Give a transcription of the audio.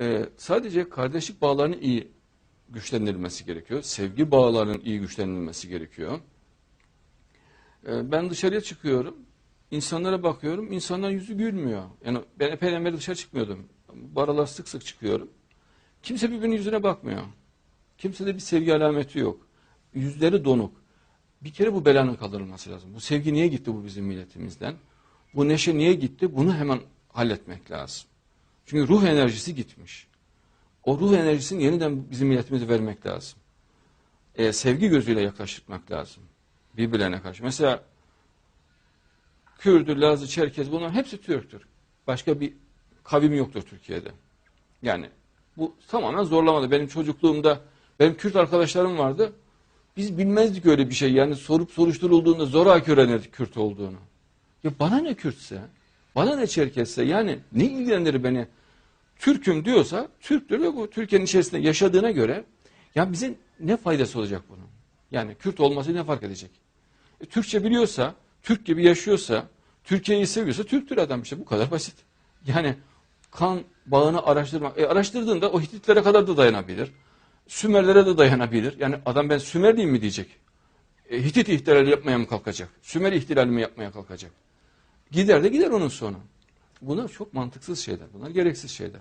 Ee, sadece kardeşlik bağlarının iyi güçlendirilmesi gerekiyor. Sevgi bağlarının iyi güçlendirilmesi gerekiyor. Ee, ben dışarıya çıkıyorum. insanlara bakıyorum. insanların yüzü gülmüyor. Yani ben epeyden beri dışarı çıkmıyordum. Bu aralar sık sık çıkıyorum. Kimse birbirinin yüzüne bakmıyor. Kimsede bir sevgi alameti yok. Yüzleri donuk. Bir kere bu belanın kaldırılması lazım. Bu sevgi niye gitti bu bizim milletimizden? Bu neşe niye gitti? Bunu hemen halletmek lazım. Çünkü ruh enerjisi gitmiş. O ruh enerjisini yeniden bizim milletimize vermek lazım. E, sevgi gözüyle yaklaştırmak lazım. Birbirlerine karşı. Mesela Kürdü, Lazı, Çerkez bunların hepsi Türktür. Başka bir kavim yoktur Türkiye'de. Yani bu tamamen zorlamadı. Benim çocukluğumda benim Kürt arkadaşlarım vardı. Biz bilmezdik öyle bir şey. Yani sorup soruşturulduğunda zoraki öğrenirdik Kürt olduğunu. Ya bana ne Kürtse, bana ne Çerkezse yani ne ilgilendirir beni? Türk'üm diyorsa Türktür ve bu Türkiye'nin içerisinde yaşadığına göre ya bize ne faydası olacak bunun? Yani Kürt olması ne fark edecek? E, Türkçe biliyorsa, Türk gibi yaşıyorsa, Türkiye'yi seviyorsa Türktür adam işte bu kadar basit. Yani kan bağını araştırmak. E, araştırdığında o Hititlere kadar da dayanabilir. Sümerlere de dayanabilir. Yani adam ben Sümerliyim mi diyecek. E, Hitit ihtilali yapmaya mı kalkacak? Sümer ihtilali mi yapmaya kalkacak? Gider de gider onun sonu. Bunlar çok mantıksız şeyler. Bunlar gereksiz şeyler.